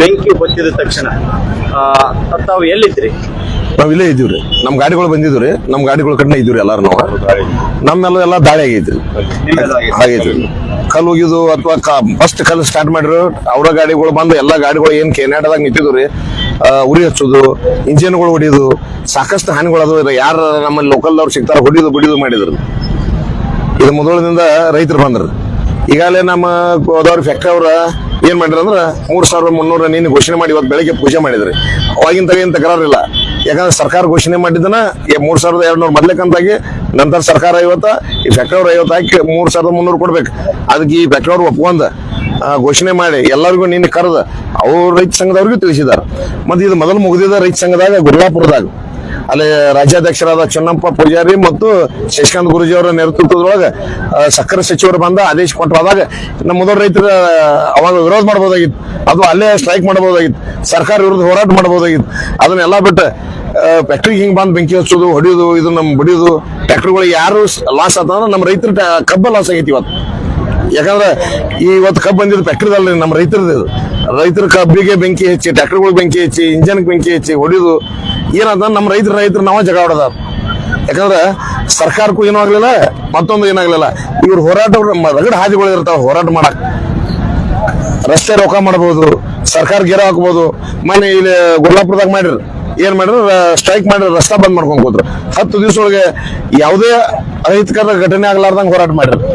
ಬೆಂಕಿ ಹೊತ್ತಿದ ತಕ್ಷಣ ತಾವು ಎಲ್ಲಿದ್ರಿ ನಾವ್ ಇಲ್ಲೇ ಇದ್ದೀವ್ರಿ ನಮ್ ಗಾಡಿಗಳು ಬಂದಿದ್ವಿ ನಮ್ ಗಾಡಿಗಳ ಕಡೆ ಇದ್ದೀವ್ರಿ ಎಲ್ಲಾರು ನಾವು. ನಮ್ಮೆಲ್ಲ ಎಲ್ಲ ದಾಳಿ ಆಗೈತ್ರಿ ಆಗೈತ್ರಿ ಕಲ್ ಹೋಗಿದ್ದು ಅಥವಾ ಫಸ್ಟ್ ಕಲ್ಲು ಸ್ಟಾರ್ಟ್ ಮಾಡಿದ್ರು ಅವರ ಗಾಡಿಗಳು ಬಂದು ಎಲ್ಲಾ ಗಾಡಿಗಳು ಏನ್ ಕೆನಾಡದಾಗ ನಿಂತಿದ್ರಿ ಉರಿ ಹಚ್ಚೋದು ಇಂಜಿನ್ಗಳು ಹೊಡಿಯೋದು ಸಾಕಷ್ಟು ಹಾನಿಗಳು ಅದು ಯಾರ ನಮ್ಮ ಲೋಕಲ್ದವ್ರು ಸಿಗ್ತಾರ ಹೊಡಿಯೋದು ಬಿಡಿದು ಮಾಡಿದ್ರು. ಇದು ಮೊದಲದಿಂದ ರೈತರು ಬಂದ್ರು. ಈಗಾಗಲೇ ನಮ್ಮ ಗೋದಾವರಿ ಫ್ಯಾಕ್ಟ್ರಿ ಅವ್ರ ಏನ್ ಮಾಡಿದ್ರು ಅಂದ್ರ ಮೂರ್ ಸಾವಿರದ ಮುನ್ನೂರ ನೀನು ಘೋಷಣೆ ಮಾಡಿ ಇವತ್ತು ಬೆಳಗ್ಗೆ ಪೂಜೆ ಮಾಡಿದ್ರಿ. ಅವಾಗಿನ ತಗ ತಕರಾರಿಲ್ಲ ಯಾಕಂದ್ರೆ ಸರ್ಕಾರ ಘೋಷಣೆ ಮಾಡಿದ್ದನ್ನ ಮೂರ್ ಸಾವಿರದ ಎರಡ್ ನೂರ ಮೊದ್ಲೇಕಂತಾಗಿ ನಂತರ ಸರ್ಕಾರ ಐವತ್ತ, ಈ ಫ್ಯಾಕ್ಟ್ರಿ ಐವತ್ತು ಹಾಕಿ ಮೂರ್ ಸಾವಿರದ ಮುನ್ನೂರು ಕೊಡ್ಬೇಕು. ಅದಕ್ಕೆ ಈ ಫ್ಯಾಕ್ಟ್ರಿ ಅವ್ರು ಘೋಷಣೆ ಮಾಡಿ ಎಲ್ಲರಿಗೂ ನಿನ್ನೆ ಕರೆದ, ಅವ್ರ ರೈತ ಸಂಘದವ್ರಿಗೂ ತಿಳಿಸಿದಾರ ಮತ್ತೆ ಇದು ಮೊದಲು ಮುಗಿದಿದ ರೈತ ಸಂಘದಾಗ ಗುರ್ಲಾಪುರದಾಗ ಅಲ್ಲಿ ರಾಜ್ಯಾಧ್ಯಕ್ಷರಾದ ಚನ್ನಪ್ಪ ಪೂಜಾರಿ ಮತ್ತು ಶಶಿಕಾಂತ್ ಗುರುಜಿ ಅವರ ನೇತೃತ್ವದೊಳಗೆ ಸಕ್ಕರೆ ಸಚಿವರು ಬಂದ ಆದೇಶ ಕೊಟ್ಟರಾದಾಗ ನಮ್ಮ ಮೊದಲ ರೈತರ ಅವಾಗ ವಿರೋಧ ಮಾಡಬಹುದಾಗಿತ್ತು ಅಥವಾ ಅಲ್ಲೇ ಸ್ಟ್ರೈಕ್ ಮಾಡಬಹುದಾಗಿತ್ತು ಸರ್ಕಾರ ವಿರುದ್ಧ ಹೋರಾಟ ಮಾಡಬಹುದಾಗಿತ್ತು ಅದನ್ನೆಲ್ಲ ಬಿಟ್ಟು ಫ್ಯಾಕ್ಟ್ರಿಗೆ ಹಿಂಗೆ ಬಂದು ಬೆಂಕಿ ಹಚ್ಚೋದು, ಹೊಡಿಯೋದು, ಇದು ನಮ್ಮ ಬಡಿಯೋದು ಫ್ಯಾಕ್ಟ್ರಿಗಳಿಗೆ ಯಾರು ಲಾಸ್ ಆತಂದ್ರೆ ನಮ್ಮ ರೈತರ ಕಬ್ಬ ಲಾಸ್ ಆಗೈತಿ ಇವತ್ತು. ಯಾಕಂದ್ರೆ ಇವತ್ತು ಕಬ್ಬು ಬಂದಿದ್ದು ಫ್ಯಾಕ್ಟ್ರಿದಲ್ಲಿ ನಮ್ಮ ರೈತರದ್ದು ರೈತರ ಕಬ್ಬಿಗೆ ಬೆಂಕಿ ಹೆಚ್ಚಿ ಟ್ರ್ಯಾಕ್ಟರ್ಗಳಿಗೆ ಬೆಂಕಿ ಹೆಚ್ಚಿ ಇಂಜನ್ಗೆ ಬೆಂಕಿ ಹೆಚ್ಚಿ, ಹೊಡಿಯೋದು ಏನಾದ ನಮ್ಮ ರೈತರ, ರೈತರು ನಾವ ಜಗ ಹೊಡೆದ ಯಾಕಂದ್ರೆ ಸರ್ಕಾರಕ್ಕೂ ಏನೂ ಆಗ್ಲಿಲ್ಲ, ಮತ್ತೊಂದು ಏನಾಗ್ಲಿಲ್ಲ ಇವ್ರ ಹೋರಾಟ ರಗಡ ಹಾದಿಗಳು ಇರ್ತಾವ, ಹೋರಾಟ ಮಾಡಕ್. ರಸ್ತೆ ರೊಕ್ಕ ಮಾಡಬಹುದು ಸರ್ಕಾರ ಗೆರೆ ಹಾಕ್ಬೋದು. ಮನೆ ಇಲ್ಲಿ ಗುರ್ಲಾಪುರದಾಗ ಮಾಡಿರ್ ಏನ್ ಮಾಡಿದ್ರು? ಸ್ಟ್ರೈಕ್ ಮಾಡಿದ್ರು, ರಸ್ತಾ ಬಂದ್ ಮಾಡ್ಕೊಂಡ್ ಕೂತ್ರು. ಹತ್ತು ದಿವಸ ಒಳಗೆ ಯಾವುದೇ ಅಹಿತಕರ ಘಟನೆ ಆಗ್ಲಾರ್ದಂಗ್ ಹೋರಾಟ ಮಾಡಿದ್ರು.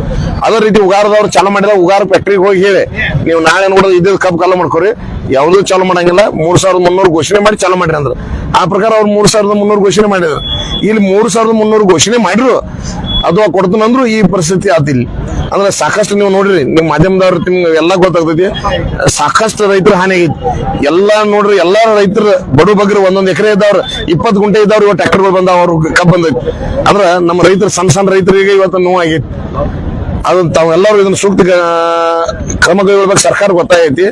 ಅದೇ ರೀತಿ ಉಗಾರದವ್ರು ಚಾಲೂ ಮಾಡಿದ, ಉಗಾರ ಫ್ಯಾಕ್ಟ್ರಿಗೆ ಹೋಗಿ ಹೇಳಿ, ನೀವು ನಾಳೆ ನೋಡೋದು ಇದ್ದಿದ್ದು ಕಬ್ಬು ಕಾಲ ಮಾಡ್ಕೊರಿ. ಯಾವುದೂ ಚಾಲು ಮಾಡಂಗಿಲ್ಲ. ಮೂರ್ ಸಾವಿರದ ಮುನ್ನೂರು ಘೋಷಣೆ ಮಾಡಿ ಚಾಲು ಮಾಡ್ರಿ ಅಂದ್ರೆ. ಆ ಪ್ರಕಾರ ಅವ್ರು ಮೂರ್ ಸಾವಿರದ ಮುನ್ನೂರು ಘೋಷಣೆ ಮಾಡಿದ್ರು. ಇಲ್ಲಿ ಮೂರ್ ಸಾವಿರದ ಮುನ್ನೂರು ಘೋಷಣೆ ಮಾಡಿರು ಅದು ಕೊಡ್ತೀನಂದ್ರು ಈ ಪರಿಸ್ಥಿತಿ ಆತಿಲ್ಲ ಅಂದ್ರೆ ಸಾಕಷ್ಟು ನೀವು ನೋಡ್ರಿ ನಿಮ್ಮ ಮಾಧ್ಯಮದವ್ರ ನಿಮ್ಗೆ ಎಲ್ಲ ಗೊತ್ತಾಗ್ತೈತಿ. ಸಾಕಷ್ಟು ರೈತರ ಹಾನಿ ಆಗೈತಿ. ಎಲ್ಲ ನೋಡ್ರಿ, ಎಲ್ಲಾ ರೈತರು ಬಡು ಬಗ್ರು ಒಂದೊಂದು ಎಕರೆ ಇದ್ದವ್ರು, ಇಪ್ಪತ್ತು ಗುಂಟೆ ಇದ್ದವ್ರು ಇವತ್ತು ಟ್ರ್ಯಾಕ್ಟರ್ಗಳು ಬಂದಾವ, ಅವ್ರು ಕಬ್ಬ ಬಂದೈತಿ. ಅಂದ್ರ ನಮ್ಮ ರೈತರು, ಸಣ್ಣ ಸಣ್ಣ ರೈತರಿಗೆ ಇವತ್ತು ನೋವು ಆಗೈತಿ ಅದು ತಾವೆಲ್ಲರೂ ಇದನ್ನ ಸೂಕ್ತ ಕ್ರಮ ಕೈಗೊಳ್ಬೇಕು, ಸರ್ಕಾರ ಗೊತ್ತಾಗೈತಿ.